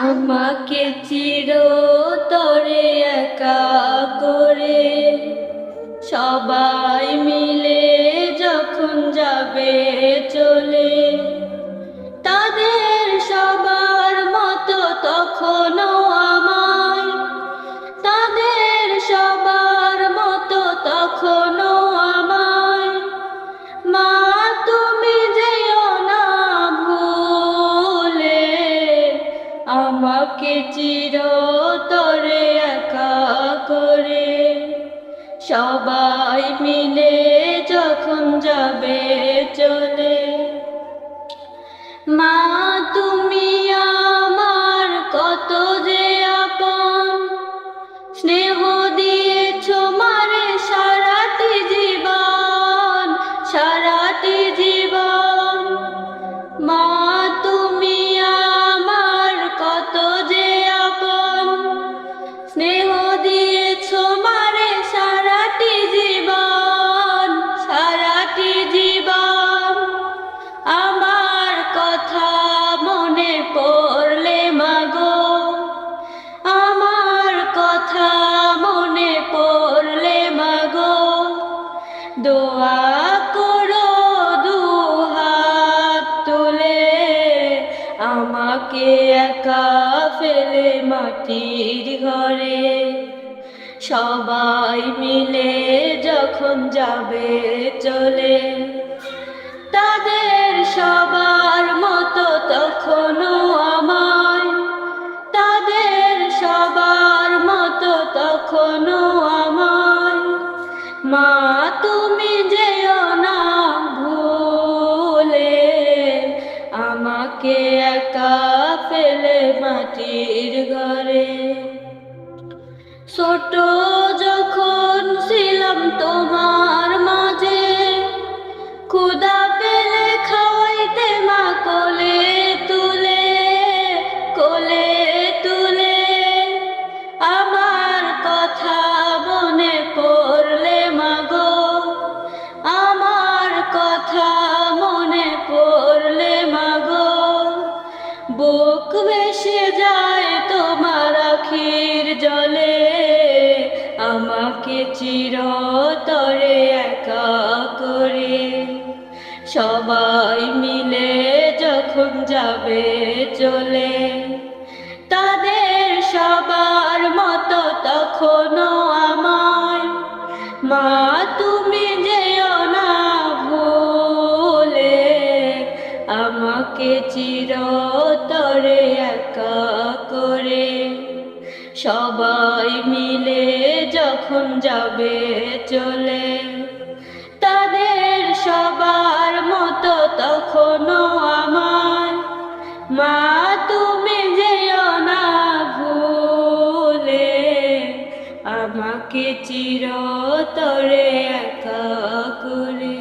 আমাকে চির তরে একা করে সবাই মিলে যখন যাবে চলে সবাই মিলে যখন যাবে চলে। মা একা ফেলে মাটির ঘরে। সবাই মিলে যখন যাবে চলে। তাদের সবার মতো তখনও আমায়। তাদের সবার মতো তখনও আমায়। মা, তুমি যেও মাটির ঘরে। ছোট যখন ছিলাম তোমার বুক ভেসে যায় তোমার আখির জলে। আমাকে চিরতরে একা করে। সবাই মিলে যখন যাবে চলে, তাদের সবার মতো তখনও আমায়। মা, তুমি যেও না ভুলে, আমাকে চিরতরে সবাই মিলে যখন যাবে চলে, তাদের সবার মতো তখনও আমার মা, তুমি যেও না ভুলে, আমাকে চিরতরে একা করে।